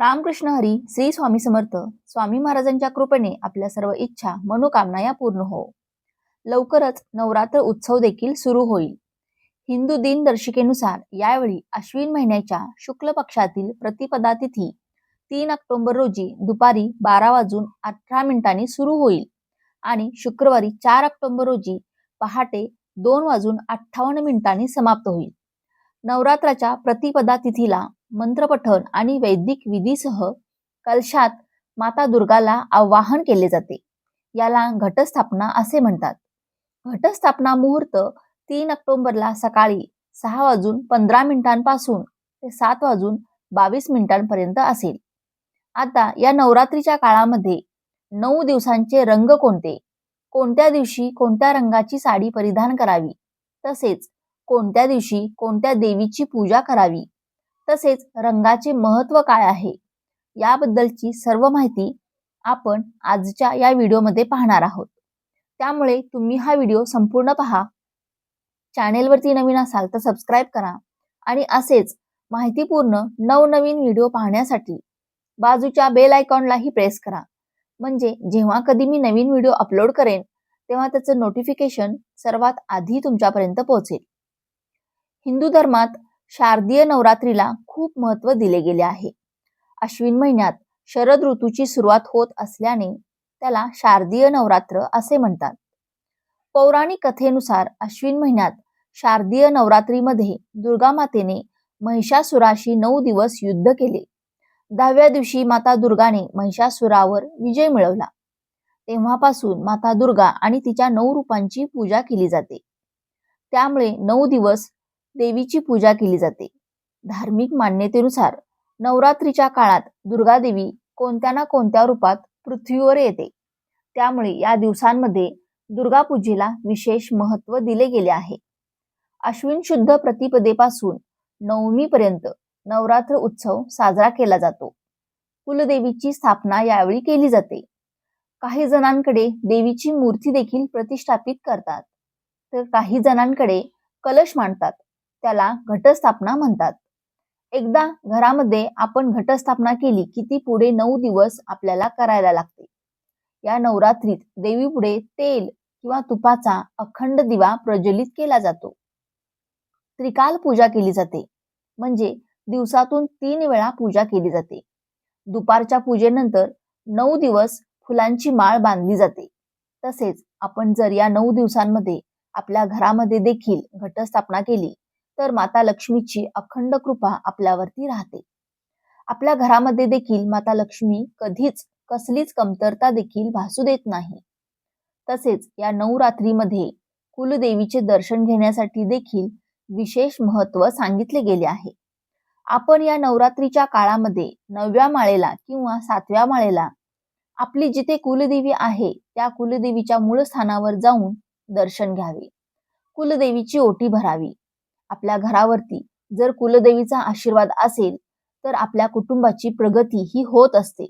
रामकृष्ण हरी श्री स्वामी समर्थ स्वामी महाराजांच्या कृपेने आपल्या सर्व इच्छा मनोकामना या पूर्ण हो. लवकरच नवरात्र उत्सव देखील सुरू होईल. हिंदू दिनदर्शिकेनुसार यावेळी अश्विन महिन्याच्या शुक्ल पक्षातील प्रतिपदा तिथी तीन ऑक्टोबर रोजी दुपारी बारा वाजून अठरा मिनिटांनी सुरू होईल आणि शुक्रवारी चार ऑक्टोबर रोजी पहाटे दोन वाजून अठ्ठावन्न मिनिटांनी समाप्त होईल. नवरात्राच्या प्रतिपदा तिथीला मंत्रपठण आणि वैदिक विधीसह कलशात माता दुर्गाला आवाहन केले जाते. याला घटस्थापना असे म्हणतात. घटस्थापना मुहूर्त तीन ऑक्टोबरला सकाळी सहा वाजून पंधरा मिनिटांपासून ते सात वाजून बावीस मिनिटांपर्यंत असेल. आता या नवरात्रीच्या काळामध्ये नऊ दिवसांचे रंग कोणते? कोणत्या दिवशी कोणत्या रंगाची साडी परिधान करावी? तसेच कोणत्या दिवशी कोणत्या देवीची पूजा करावी? तसेच रंगाचे महत्त्व काय आहे? याबद्दलची सर्व माहिती आपण आजच्या या व्हिडिओमध्ये पाहणार आहोत. त्यामुळे तुम्ही हा व्हिडिओ संपूर्ण पहा. चॅनेलवरती नवीन असाल तर सबस्क्राईब करा आणि असेच माहितीपूर्ण नवनवीन व्हिडिओ पाहण्यासाठी बाजूच्या बेल आयकॉनलाही प्रेस करा. म्हणजे जेव्हा कधी मी नवीन व्हिडिओ अपलोड करेन तेव्हा त्याचं नोटिफिकेशन सर्वात आधी तुमच्यापर्यंत पोहोचेल. हिंदू धर्मात शारदीय नवरात्रीला खूप महत्त्व दिले गेले आहे. अश्विन महिन्यात शरद ऋतूची सुरुवात होत असल्याने त्याला शारदीय नवरात्र असे म्हणतात. पौराणिक कथेनुसार अश्विन महिन्यात शारदीय नवरात्रीमध्ये दुर्गा मातेने महिषासुराशी नऊ दिवस युद्ध केले. दहाव्या दिवशी माता दुर्गाने महिषासुरावर विजय मिळवला. तेव्हापासून माता दुर्गा आणि तिच्या नऊ रूपांची पूजा केली जाते. त्यामुळे नऊ दिवस देवीची पूजा केली जाते. धार्मिक मान्यतेनुसार नवरात्रीच्या काळात दुर्गा देवी कोणत्या ना कोणत्या रूपात पृथ्वीवर येते. त्यामुळे या दिवसांमध्ये दुर्गा पूजेला विशेष महत्त्व दिले गेले आहे. अश्विन शुद्ध प्रतिपदेपासून नवमीपर्यंत नवरात्र उत्सव साजरा केला जातो. कुलदेवीची स्थापना यावेळी केली जाते. काही जणांकडे देवीची मूर्ती देखील प्रतिष्ठापित करतात. तर काही जणांकडे कलश मांडतात. त्याला घटस्थापना म्हणतात. एकदा घरामध्ये आपण घटस्थापना केली की ती पुढे नऊ दिवस आपल्याला करायला लागते. या नवरात्रीत देवी पुढे तेल किंवा तुपाचा अखंड दिवा प्रज्वलित केला जातो. त्रिकाल पूजा केली जाते. म्हणजे दिवसातून तीन वेळा पूजा केली जाते. दुपारच्या पूजेनंतर नऊ दिवस फुलांची माळ बांधली जाते. तसेच आपण जर या नऊ दिवसांमध्ये आपल्या घरामध्ये देखील घटस्थापना केली तर माता लक्ष्मीची अखंड कृपा आपल्यावरती राहते. आपल्या घरामध्ये देखील माता लक्ष्मी कधीच कसलीच कमतरता देखील भासू देत नाही. तसेच या नवरात्रीमध्ये कुलदेवीचे दर्शन घेण्यासाठी देखील विशेष महत्त्व सांगितले गेले आहे. आपण या नवरात्रीच्या काळामध्ये नवव्या माळेला किंवा सातव्या माळेला आपली जिथे कुलदेवी आहे त्या कुलदेवीच्या मूळ स्थानावर जाऊन दर्शन घ्यावे. कुलदेवीची ओटी भरावी. आपल्या घरावरती जर कुलदेवीचा आशीर्वाद असेल तर आपल्या कुटुंबाची प्रगती ही होत असते.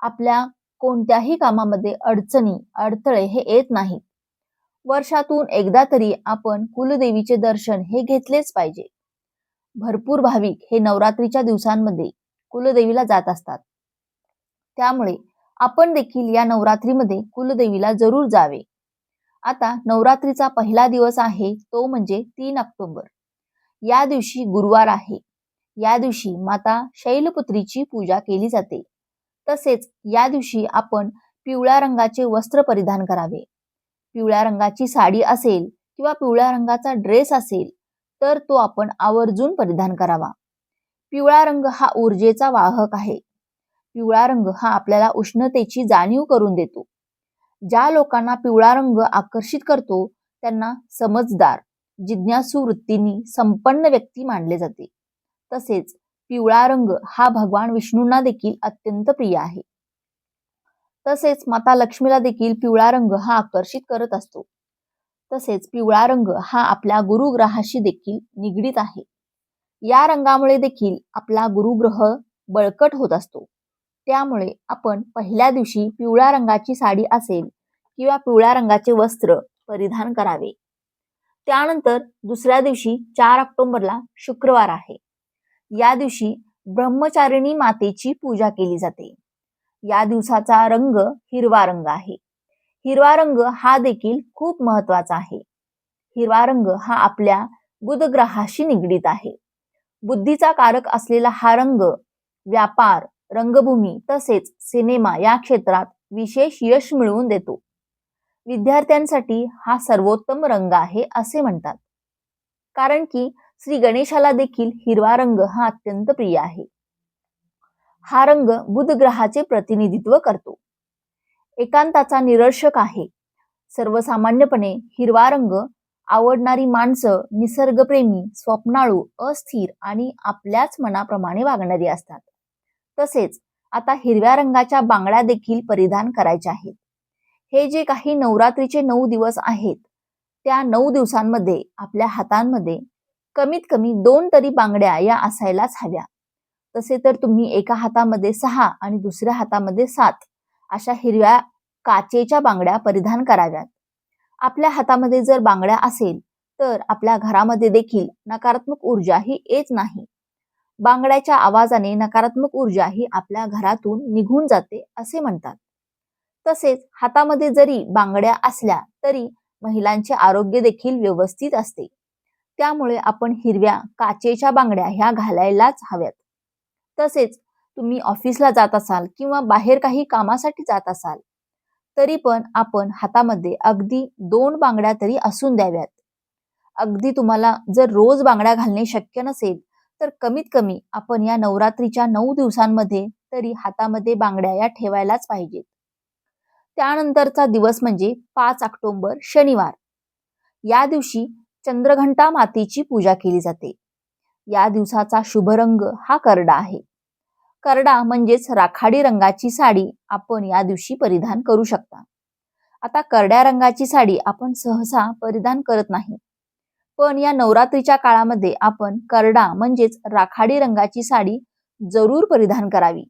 आपल्या कोणत्याही कामामध्ये अडचणी अडथळे हे येत नाहीत. वर्षातून एकदा तरी आपण कुलदेवीचे दर्शन हे घेतलेच पाहिजे. भरपूर भाविक हे नवरात्रीच्या दिवसांमध्ये कुलदेवीला जात असतात. त्यामुळे आपण देखील या नवरात्रीमध्ये कुलदेवीला जरूर जावे. आता नवरात्रीचा पहिला दिवस आहे तो म्हणजे तीन ऑक्टोबर. या दिवशी गुरुवार आहे. या दिवशी माता शैलपुत्रीची पूजा केली जाते. तसेच या दिवशी आपण पिवळ्या रंगाचे वस्त्र परिधान करावे. पिवळ्या रंगाची साडी असेल किंवा पिवळ्या रंगाचा ड्रेस असेल तर तो आपण आवर्जून परिधान करावा. पिवळा रंग हा ऊर्जेचा वाहक आहे. पिवळा रंग हा आपल्याला उष्णतेची जाणीव करून देतो. ज्या लोकांना पिवळा रंग आकर्षित करतो त्यांना समजदार जिज्ञासू वृत्तींनी संपन्न व्यक्ती मानले जाते. तसेच पिवळा रंग हा भगवान विष्णूंना देखील अत्यंत प्रिय आहे. तसेच माता लक्ष्मीला देखील पिवळा रंग हा आकर्षित करत असतो. तसेच पिवळा रंग हा आपल्या गुरुग्रहाशी देखील निगडीत आहे. या रंगामुळे देखील आपला गुरुग्रह बळकट होत असतो. त्यामुळे आपण पहिल्या दिवशी पिवळ्या रंगाची साडी असेल किंवा पिवळ्या रंगाचे वस्त्र परिधान करावे. त्यानंतर दुसऱ्या दिवशी चार ऑक्टोबरला शुक्रवार आहे. या दिवशी ब्रह्मचारिणी मातेची पूजा केली जाते. या दिवसाचा रंग हिरवा रंग आहे. हिरवा रंग हा देखील खूप महत्त्वाचा आहे. हिरवा रंग हा आपल्या बुध ग्रहाशी निगडीत आहे. बुद्धीचा कारक असलेला हा रंग व्यापार रंगभूमी तसेच सिनेमा या क्षेत्रात विशेष यश मिळवून देतो. विद्यार्थ्यांसाठी हा सर्वोत्तम रंग आहे असे म्हणतात. कारण की श्री गणेशाला देखील हिरवा रंग हा अत्यंत प्रिय आहे. हा रंग बुध ग्रहाचे प्रतिनिधित्व करतो. एकांताचा निरर्शक आहे. सर्वसामान्यपणे हिरवा रंग आवडणारी माणसं निसर्गप्रेमी स्वप्नाळू अस्थिर आणि आपल्याच मनाप्रमाणे वागणारी असतात. तसेच आता हिरव्या रंगाच्या बांगड्या देखील परिधान करायच्या आहेत. हे जे काही नवरात्रीचे नऊ दिवस आहेत त्या नऊ दिवसांमध्ये आपल्या हातांमध्ये कमीत कमी दोन तरी बांगड्या या असायलाच हव्या. तसे तर तुम्ही एका हातामध्ये सहा आणि दुसऱ्या हातामध्ये सात अशा हिरव्या काचेच्या बांगड्या परिधान कराव्यात. आपल्या हातामध्ये जर बांगड्या असेल तर आपल्या घरामध्ये देखील नकारात्मक ऊर्जा ही येत नाही. बांगड्याच्या आवाजाने नकारात्मक ऊर्जा ही आपल्या घरातून निघून जाते असे म्हणतात. तसेच हातामध्ये जरी बांगड्या असल्या तरी महिलांचे आरोग्य देखील व्यवस्थित असते. त्यामुळे आपण हिरव्या काचेच्या बांगड्या ह्या घालायलाच हव्यात. तसेच तुम्ही ऑफिसला जात असाल किंवा बाहेर काही कामासाठी जात असाल तरी पण आपण हातामध्ये अगदी दोन बांगड्या तरी असून द्याव्यात. अगदी तुम्हाला जर रोज बांगड्या घालणे शक्य नसेल तर कमीत कमी आपण या नवरात्रीच्या नऊ दिवसांमध्ये तरी हातामध्ये बांगड्या या ठेवायलाच पाहिजेत. त्यानंतरचा दिवस म्हणजे पाच ऑक्टोंबर शनिवार. या दिवशी चंद्रघंटा मातेची पूजा केली जाते. या दिवसाचा शुभ रंग हा करडा आहे. करडा म्हणजेच राखाडी रंगाची साडी आपण या दिवशी परिधान करू शकता. आता करड्या रंगाची साडी आपण सहसा परिधान करत नाही. पण या नवरात्रीच्या काळामध्ये आपण करडा म्हणजेच राखाडी रंगाची साडी जरूर परिधान करावी.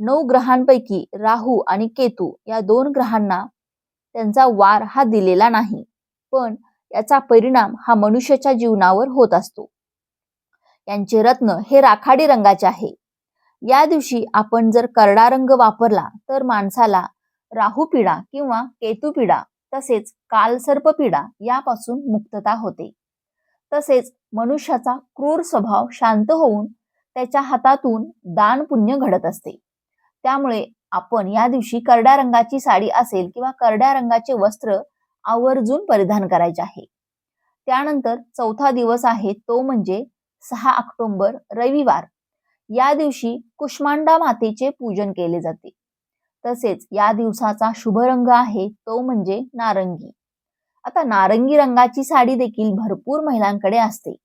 नऊ ग्रहांपैकी राहू आणि केतू या दोन ग्रहांना त्यांचा वार हा दिलेला नाही. पण याचा परिणाम हा मनुष्याच्या जीवनावर होत असतो. यांचे रत्न हे राखाडी रंगाचे आहे. या दिवशी आपण जर करडा रंग वापरला तर माणसाला राहू पिढा किंवा केतू पिढा तसेच कालसर्प पिढा यापासून मुक्तता होते. तसेच मनुष्याचा क्रूर स्वभाव शांत होऊन त्याच्या हातातून दान पुण्य घडत असते. त्यामुळे आपण या दिवशी करड्या रंगाची साडी असेल किंवा करड्या रंगाचे वस्त्र आवर्जून परिधान करायचे आहे. त्यानंतर चौथा दिवस आहे तो म्हणजे सहा ऑक्टोंबर रविवार. या दिवशी कुष्मांडा मातेचे पूजन केले जाते. तसेच या दिवसाचा शुभ रंग आहे तो म्हणजे नारंगी. आता नारंगी रंगाची साडी देखील भरपूर महिलांकडे असते.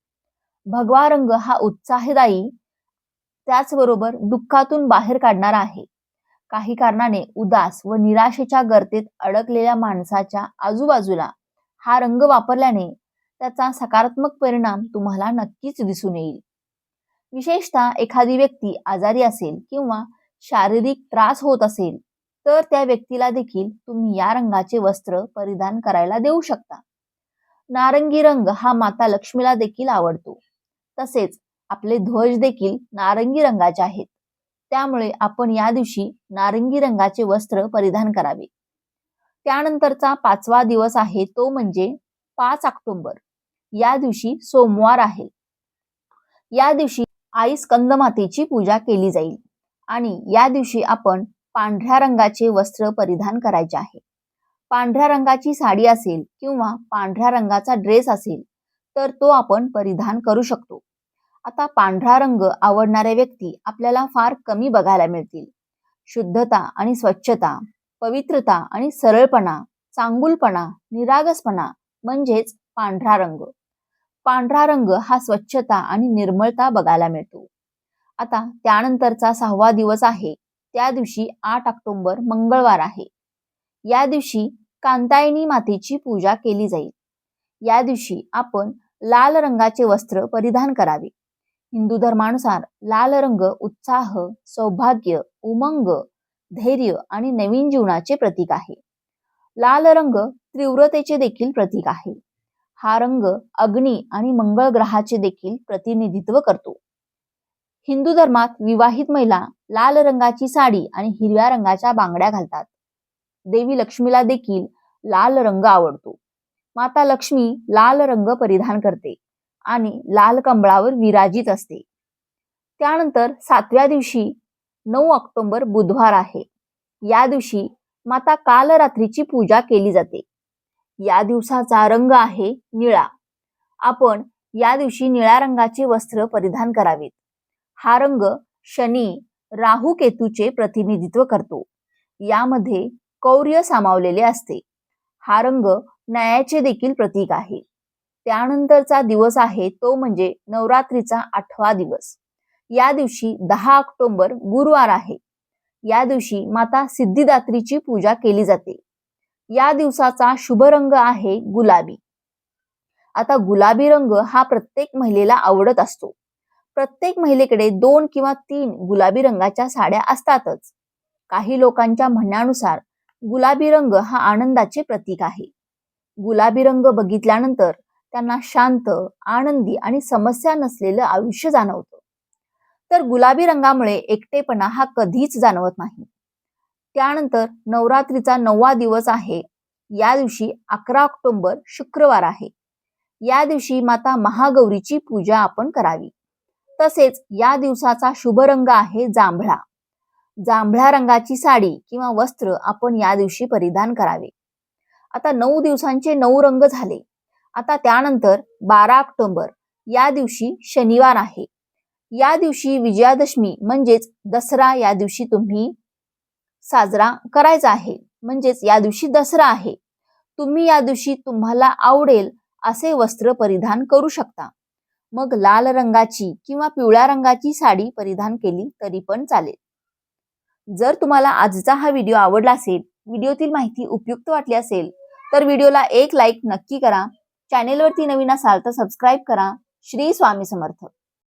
भगवा रंग हा उत्साहदायी त्याचबरोबर दुःखातून बाहेर काढणारा आहे. काही कारणाने उदास व निराशेच्या गर्तेत अडकलेल्या माणसाच्या आजूबाजूला हा रंग वापरल्याने त्याचा सकारात्मक परिणाम तुम्हाला नक्कीच दिसून येईल. विशेषतः एखादी व्यक्ती आजारी असेल किंवा शारीरिक त्रास होत असेल तर त्या व्यक्तीला देखील तुम्ही या रंगाचे वस्त्र परिधान करायला देऊ शकता. नारंगी रंग हा माता लक्ष्मीला देखील आवडतो. तसेच आपले ध्वज देखील नारंगी रंगाचे आहेत. त्यामुळे आपण या दिवशी नारंगी रंगाचे वस्त्र परिधान करावे. त्यानंतरचा पाचवा दिवस आहे तो म्हणजे पाच ऑक्टोबर. या दिवशी सोमवार आहे. या दिवशी आई स्कंदमातेची पूजा केली जाईल आणि या दिवशी आपण पांढऱ्या रंगाचे वस्त्र परिधान करायचे आहे. पांढऱ्या रंगाची साडी असेल किंवा पांढऱ्या रंगाचा ड्रेस असेल तर तो आपण परिधान करू शकतो. आता पांढरा रंग आवडणाऱ्या व्यक्ती आपल्याला फार कमी बघायला मिळतील. शुद्धता आणि स्वच्छता पवित्रता आणि सरळपणा चांगुलपणा निरागसपणा म्हणजेच पांढरा रंग. पांढरा रंग हा स्वच्छता आणि निर्मळता बघायला मिळतो. आता त्यानंतरचा सहावा दिवस आहे. त्या दिवशी आठ ऑक्टोबर मंगळवार आहे. या दिवशी कांतायनी मातेची पूजा केली जाईल. या दिवशी आपण लाल रंगाचे वस्त्र परिधान करावे. हिंदू धर्मानुसार लाल रंग उत्साह सौभाग्य उमंग धैर्य आणि नवीन जीवनाचे प्रतीक आहे. लाल रंग तीव्रतेचे देखील प्रतीक आहे. हा रंग अग्नी आणि मंगळ ग्रहाचे देखील प्रतिनिधित्व करतो. हिंदू धर्मात विवाहित महिला लाल रंगाची साडी आणि हिरव्या रंगाच्या बांगड्या घालतात. देवी लक्ष्मीला देखील लाल रंग आवडतो. माता लक्ष्मी लाल रंग परिधान करते. आणि लाल कंबळावर विराजित असते. त्यानंतर सातव्या दिवशी नऊ ऑक्टोबर बुधवार आहे. या दिवशी माता कालरात्रीची पूजा केली जाते. या दिवसाचा रंग आहे निळा. आपण या दिवशी निळ्या रंगाचे वस्त्र परिधान करावेत. हा रंग शनी राहू केतूचे प्रतिनिधित्व करतो. यामध्ये कौर्य सामावलेले असते. हा रंग न्यायाचे देखील प्रतीक आहे. त्यानंतरचा दिवस आहे तो म्हणजे नवरात्रीचा आठवा दिवस. या दिवशी दहा ऑक्टोबर गुरुवार आहे. या दिवशी माता सिद्धिदात्रीची पूजा केली जाते. या दिवसाचा शुभ रंग आहे गुलाबी. आता गुलाबी रंग हा प्रत्येक महिलेला आवडत असतो. प्रत्येक महिलेकडे दोन किंवा तीन गुलाबी रंगाच्या साड्या असतातच. काही लोकांच्या म्हणण्यानुसार गुलाबी रंग हा आनंदाचे प्रतीक आहे. गुलाबी रंग बघितल्यानंतर त्यांना शांत आनंदी आणि समस्या नसलेलं आयुष्य जाणवतं. तर गुलाबी रंगामुळे एकटेपणा हा कधीच जाणवत नाही. त्यानंतर नवरात्रीचा नववा दिवस आहे. या दिवशी अकरा ऑक्टोबर शुक्रवार आहे. या दिवशी माता महागौरीची पूजा आपण करावी. तसेच या दिवसाचा शुभ रंग आहे जांभळा. जांभळ्या रंगाची साडी किंवा वस्त्र आपण या दिवशी परिधान करावे. आता नऊ दिवसांचे नऊ रंग झाले. आता त्यानंतर बारा ऑक्टोबर या दिवशी शनिवार आहे. या दिवशी विजयादशमी म्हणजेच दसरा या दिवशी तुम्ही साजरा करायचा आहे. म्हणजेच या दिवशी दसरा आहे. तुम्ही या दिवशी तुम्हाला आवडेल असे वस्त्र परिधान करू शकता. मग लाल रंगाची किंवा पिवळ्या रंगाची साडी परिधान केली तरी पण चालेल. जर तुम्हाला आजचा हा व्हिडिओ आवडला असेल व्हिडिओतील माहिती उपयुक्त वाटली असेल तर व्हिडिओला एक लाईक नक्की करा. चॅनेलवरती नवीन असाल तर सबस्क्राईब करा. श्री स्वामी समर्थ.